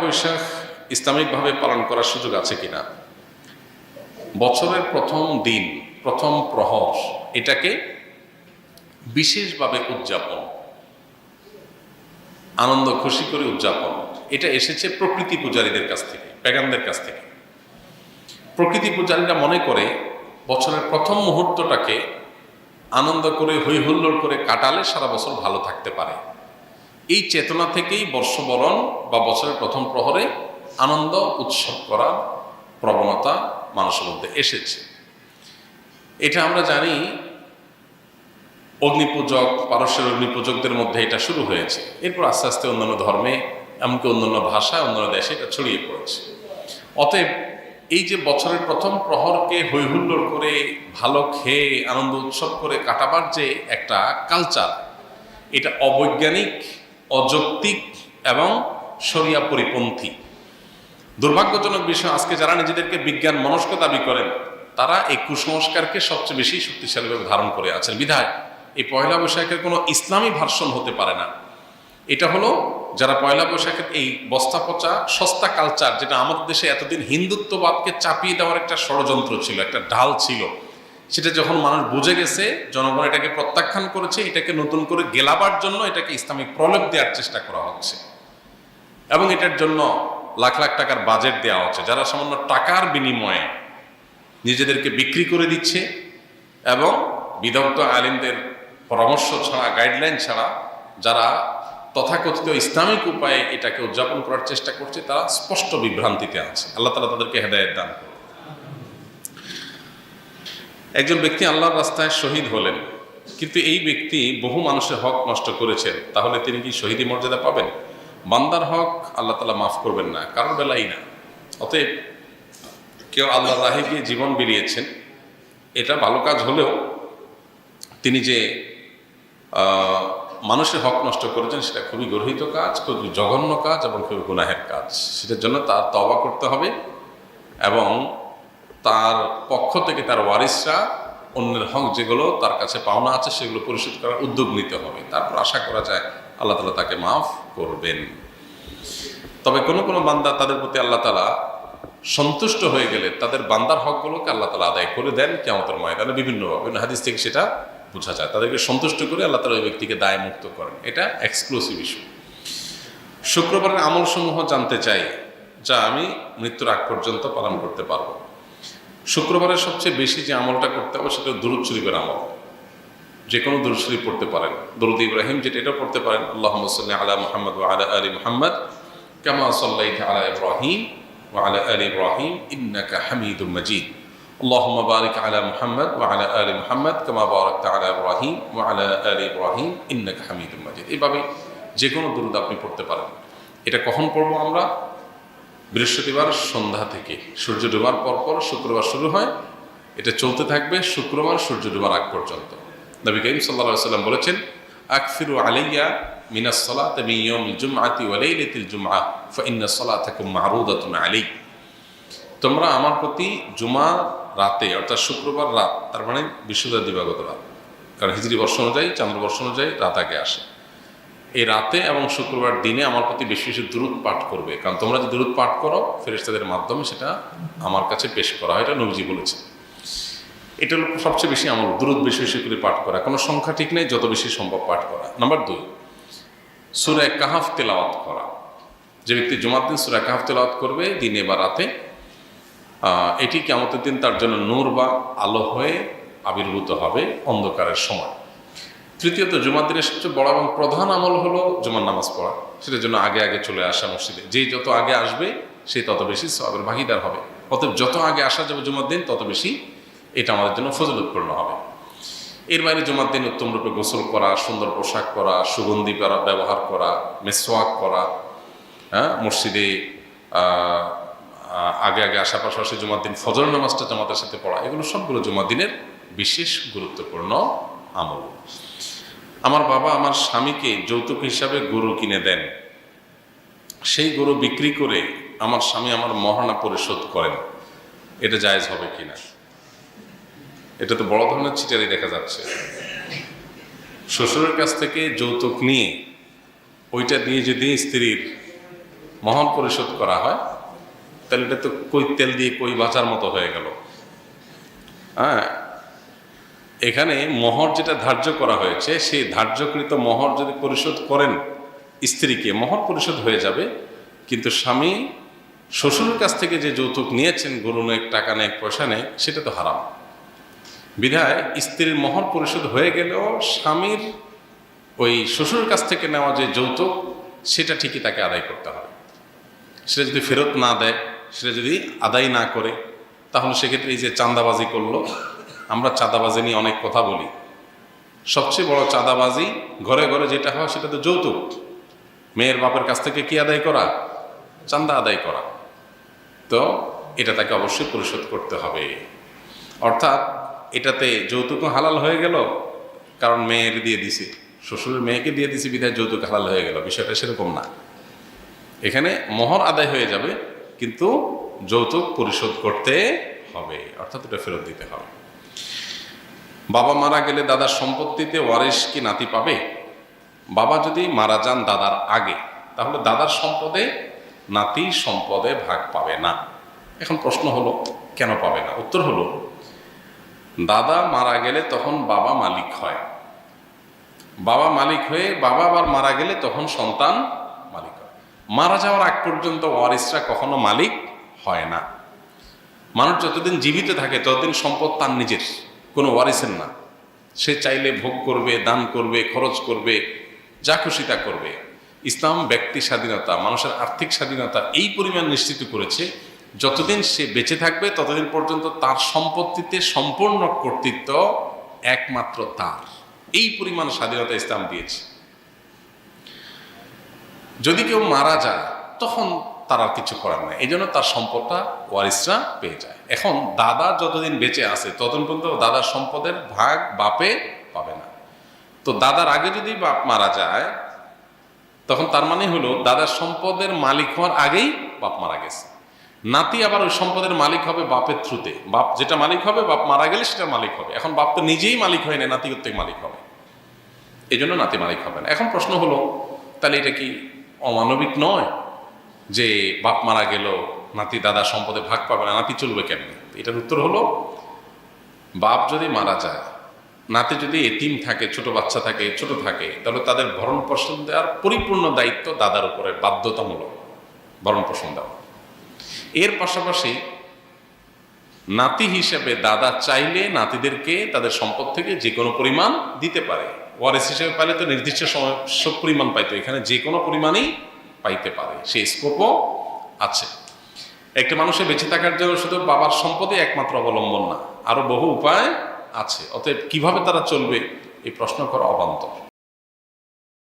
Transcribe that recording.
বৈশাখ ইসলামিকভাবে পালন করার সুযোগ আছে কিনা? বছরের প্রথম দিন, প্রথম প্রহর, এটাকে বিশেষভাবে উদযাপন, আনন্দ খুশি করে উদযাপন, এটা এসেছে প্রকৃতি পূজারীদের কাছ থেকে, প্যাগানদের কাছ থেকে। প্রকৃতি পূজারীরা মনে করে বছরের প্রথম মুহূর্তটাকে আনন্দ করে হই হুল্লোড় করে কাটালে সারা বছর ভালো থাকতে পারে। এই চেতনা থেকেই বর্ষবরণ বা বছরের প্রথম প্রহরে আনন্দ, উৎসব করার প্রবণতা মানুষের মধ্যে এসেছে। এটা আমরা জানি অগ্নিপূজক, পারস্যের অগ্নিপূজকদের মধ্যে এটা শুরু হয়েছে। এরপর আস্তে আস্তে অন্যান্য ধর্মে, এমনকি অন্যান্য ভাষায় অন্যান্য দেশে এটা ছড়িয়ে পড়েছে। অতএব এই যে বছরের প্রথম প্রহরকে হৈহুল্লোড় করে, ভালো খেয়ে, আনন্দ, উৎসব করে কাটাবার যে একটা কালচার এটা অবৈজ্ঞানিক অযৌক্তিক এবং শরিয়া পরিপন্থী। দুর্ভাগ্যজনক বিষয়, আজকে যারা নিজেদেরকে বিজ্ঞান মনস্ক দাবি করেন, তারা এই কুসংস্কারকে সবচেয়ে বেশি শক্তিশালীভাবে ধারণ করে আছেন। বিধায়, এই পয়লা বৈশাখের কোনো ইসলামী ভার্সন হতে পারে না। এটা হলো, যারা পয়লা বৈশাখের এই বস্তা পচা সস্তা কালচার, যেটা আমাদের দেশে এতদিন হিন্দুত্ববাদকে চাপিয়ে দেওয়ার একটা ষড়যন্ত্র ছিল, একটা ঢাল ছিল সেটা যখন মানুষ বুঝে গেছে, জনগণ এটাকে প্রত্যাখ্যান করেছে, এটাকে নতুন করে গেলাবার জন্য এটাকে ইসলামিক প্রলোভ দেওয়ার চেষ্টা করা হচ্ছে। এবং এটার জন্য লাখ লাখ টাকার বাজেট দেওয়া হচ্ছে, যারা সামান্য টাকার বিনিময়ে নিজেদেরকে বিক্রি করে দিচ্ছে এবং বিদগ্ধ আলিমদের পরামর্শ ছাড়া গাইডলাইন ছাড়া যারা তথাকথিত ইসলামিক উপায়ে এটাকে উদযাপন করার চেষ্টা করছে, তারা স্পষ্ট বিভ্রান্তিতে আছে। আল্লাহ তালা তাদেরকে হেদায়ত দান করুন। একজন ব্যক্তি আল্লাহর রাস্তায় শহীদ হলেন, কিন্তু এই ব্যক্তি বহু মানুষের হক নষ্ট করেছেন, তাহলে তিনি কি শহীদি মর্যাদা পাবেন? বান্দার হক আল্লাহ তালা মাফ করবেন না, কারোর বেলাই না। অতএব কেউ আল্লাহ রাহে গিয়ে জীবন বিলিয়েছেন, এটা ভালো কাজ হলেও তিনি যে মানুষের হক নষ্ট করেছেন, সেটা খুবই গর্হিত কাজ, খুবই জঘন্য কাজ এবং খুবই গুনাহের কাজ। সেটার জন্য তার তবা করতে হবে এবং তার পক্ষ থেকে তার ওয়ারিসরা অন্যের হক যেগুলো তার কাছে পাওনা আছে, সেগুলো পরিশোধ করার উদ্যোগ নিতে হবে। তারপর আশা করা যায় আল্লাহ তালা তাকে মাফ করবেন। তবে কোনো কোনো বান্দা তাদের প্রতি আল্লাহ তালা সন্তুষ্ট হয়ে গেলে তাদের বান্দার হকগুলোকে আল্লাহ তালা আদায় করে দেন কেমতের ময়দানে বিভিন্নভাবে। বিভিন্ন হাদিস থেকে সেটা বোঝা যায়। তাদেরকে সন্তুষ্ট করে আল্লাহ তালা ওই ব্যক্তিকে দায় মুক্ত করেন। এটা এক্সক্লুসিভ ইস্যু শুক্রবারের আমলসমূহ জানতে চাই, যা আমি মৃত্যুর আগ পর্যন্ত পালন করতে পারব। শুক্রবারের সবচেয়ে বেশি যে আমলটা করতে হবে সেটা দুরুদ শরীফের আমল যে কোনো দুরুদ শরীফ পড়তে পারেন দরুদ ইব্রাহিম যেটা এটা পড়তে পারেন আল্লাহ সাল্লি আলা মুহাম্মদ ওয়া আলা আলী মুহাম্মদ কামা সাল্লাইতা আলা ইব্রাহিম ওয়া আলা আলী ইব্রাহিম ইন্নাকা হামিদুম মাজিদ اللهم بارك على محمد وعلى آل محمد كما باركت على إبراهيم وعلى آل إبراهيم إنك حميد مجيد এইভাবে যে কোনো দুরুদ আপনি পড়তে পারেন এটা কখন পড়বো আমরা বৃহস্পতিবার সন্ধ্যা থেকে। সূর্য ডোবার পরপর শুক্রবার শুরু হয়। এটা চলতে থাকবে শুক্রবার, সূর্য ডোবার আগ পর্যন্ত। নবী করিম সাল্লা সাল্লাম বলেছেন, আকফিরু আলাইয়া মিনাস সালাত মিয়ম জুমআতি ওয়া লাইলাতিল জুমআ, ফা ইন্না সালাতাকুম মারুদাতুন আলাই তোমরা আমার প্রতি জুমা রাতে, অর্থাৎ শুক্রবার রাত, তার মানে বিশ্বদার দিবাগত রাত। কারণ হিজরি বর্ষ অনুযায়ী চন্দ্রবর্ষ অনুযায়ী রাত আগে আসে। এই রাতে এবং শুক্রবার দিনে আমার প্রতি বেশি বেশি দূরত পাঠ করবে। কারণ তোমরা যে দূরত পাঠ করো ফেরেস্তাদের মাধ্যমে সেটা আমার কাছে পেশ করা হয়, এটা নবজি বলেছে এটা সবচেয়ে বেশি আমল, দূরত বেশি বেশি করে পাঠ করা। কোনো সংখ্যা ঠিক নেই, যত বেশি সম্ভব পাঠ করা। নাম্বার দুই সুরায় কাহাফ তেলাওয়াত করা। যে ব্যক্তি জুমার দিন সুরায় কাহাফ তেলাওয়াত করবে, দিনে বা রাতে এটি কেমতের দিন তার জন্য নূর বা আলো হয়ে আবির্ভূত হবে অন্ধকারের সময়। তৃতীয়ত, জুমার দিনের সবচেয়ে বড় এবং প্রধান আমল হলো জুমার নামাজ পড়া। সেটার জন্য আগে আগে চলে আসা মসজিদে। যেই যত আগে আসবে সেই তত বেশি সবের ভাগিদার হবে। অতএব যত আগে আসা যাবে জুমার দিন, তত বেশি এটা আমাদের জন্য ফজলতপূর্ণ হবে। এর বাইরে জুমার দিন উত্তম রূপে গোসল করা, সুন্দর পোশাক করা সুগন্ধি পরা, ব্যবহার করা মেসোয়াক করা হ্যাঁ মসজিদে আগে আগে আসা পাশাপাশি জুমার দিন ফজর নামাজটা জামাতের সাথে পড়া, এগুলো সবগুলো জুমার দিনের বিশেষ গুরুত্বপূর্ণ আমল। আমার বাবা আমার স্বামীকে যৌতুক হিসাবে গরু কিনে দেন। সেই গরু বিক্রি করে আমার স্বামী আমার মহানা পরিশোধ করেন। এটা জায়েজ হবে কিনা? এটা তো বড় ধরনের চিটারি দেখা যাচ্ছে। শ্বশুরের কাছ থেকে যৌতুক নিয়ে ওইটা দিয়ে যদি স্ত্রীর মহান পরিশোধ করা হয়, তাহলে এটা তো কই তেল দিয়ে কই বাঁচার মতো হয়ে গেল। হ্যাঁ এখানে মহর যেটা ধার্য করা হয়েছে, সেই ধার্যকৃত মহর যদি পরিশোধ করেন স্ত্রীকে, মহর পরিশোধ হয়ে যাবে। কিন্তু স্বামী শ্বশুরের কাছ থেকে যে যৌতুক নিয়েছেন, গরু নেক, টাকা নেক, পয়সা নেক, সেটা তো হারাম। বিধায় স্ত্রীর মহর পরিশোধ হয়ে গেলেও স্বামীর ওই শ্বশুরের কাছ থেকে নেওয়া যে যৌতুক, সেটা ঠিকই তাকে আদায় করতে হবে। সেটা যদি ফেরত না দেয়, সেটা যদি আদায় না করে, তাহলে সেক্ষেত্রে এই যে চাঁদাবাজি করল আমরা চাঁদাবাজি নিয়ে অনেক কথা বলি। সবচেয়ে বড় চাঁদাবাজি ঘরে ঘরে যেটা হয় সেটা তো যৌতুক। মেয়ের বাপের কাছ থেকে কি আদায় করা? চান্দা আদায় করা। তো এটা তাকে অবশ্যই পরিশোধ করতে হবে। অর্থাৎ এটাতে যৌতুকও হালাল হয়ে গেল, কারণ মেয়ের দিয়ে দিছি। শ্বশুরের মেয়েকে দিয়ে দিছি, বিধায় যৌতুক হালাল হয়ে গেল। বিষয়টা সেরকম না। এখানে মোহর আদায় হয়ে যাবে, কিন্তু যৌতুক পরিশোধ করতে হবে। অর্থাৎ এটা ফেরত দিতে হবে। বাবা মারা গেলে দাদার সম্পত্তিতে ওয়ারিশ কি নাতি পাবে? বাবা যদি মারা যান দাদার আগে, তাহলে দাদার সম্পদে নাতি সম্পদে ভাগ পাবে না। এখন প্রশ্ন হলো, কেন পাবে না? উত্তর হলো, দাদা মারা গেলে তখন বাবা মালিক হয়। বাবা মালিক হয়ে বাবা আবার মারা গেলে তখন সন্তান মালিক হয়। মারা যাওয়ার আগ পর্যন্ত ওয়ারিসরা কখনো মালিক হয় না। মানুষ যতদিন জীবিত থাকে, ততদিন সম্পদ তার নিজের। কোনো ওয়ারিসের না। সে চাইলে ভোগ করবে, দান করবে, খরচ করবে, যা খুশি তা করবে। ইসলাম ব্যক্তি স্বাধীনতা, মানুষের আর্থিক স্বাধীনতা এই পরিমাণ নিশ্চিত করেছে, যতদিন সে বেঁচে থাকবে, ততদিন পর্যন্ত তার সম্পত্তিতে সম্পূর্ণ কর্তৃত্ব একমাত্র তার। এই পরিমাণ স্বাধীনতা ইসলাম দিয়েছে। যদি কেউ মারা যায়, তখন তার আর কিছু করার নাই। এই জন্য তার সম্পদটা ওয়ারিসরা পেয়ে যায়। এখন দাদা যতদিন বেঁচে আছে, ততদিন পর্যন্ত দাদার সম্পদের ভাগ বাপে পাবে না। তো দাদার আগে যদি বাপ মারা যায়, তখন তার মানে হলো দাদার সম্পদের মালিক হওয়ার আগেই বাপ মারা গেছে। নাতি আবার ওই সম্পদের মালিক হবে বাপের থ্রুতে। বাপ যেটা মালিক হবে, বাপ মারা গেলে সেটা মালিক হবে। এখন বাপ তো নিজেই মালিক হয় না নাতি প্রত্যেক মালিক হবে। এই জন্য নাতি মালিক হবে না। এখন প্রশ্ন হলো, তাহলে এটা কি অমানবিক নয়? যে বাপ মারা গেল, নাতি, দাদা সম্পদে ভাগ পাবে না, নাতি চলবে কেমনে? এটার উত্তর হলো, বাপ যদি মারা যায়, নাতি যদি এতিম থাকে, ছোট বাচ্চা থাকে, ছোট থাকে, তাহলে তাদের ভরণ পোষণ দেওয়ার পরিপূর্ণ দায়িত্ব দাদার উপরে, বাধ্যতামূলক ভরণ পোষণ দেওয়া। এর পাশাপাশি নাতি হিসেবে দাদা চাইলে নাতিদেরকে তাদের সম্পদ থেকে যে কোনো পরিমাণ দিতে পারে। ওয়ারিস হিসেবে পাইলে তো নির্দিষ্ট সময় সব পরিমাণ পাইতো, এখানে যে কোনো পরিমাণেই পাইতে পারে। সেই স্কোপও আছে। একটি মানুষের বেঁচে থাকার জন্য শুধু বাবার সম্পদে একমাত্র অবলম্বন না আরও বহু উপায় আছে। অতএব কীভাবে তারা চলবে, এই প্রশ্ন করা অবান্তর।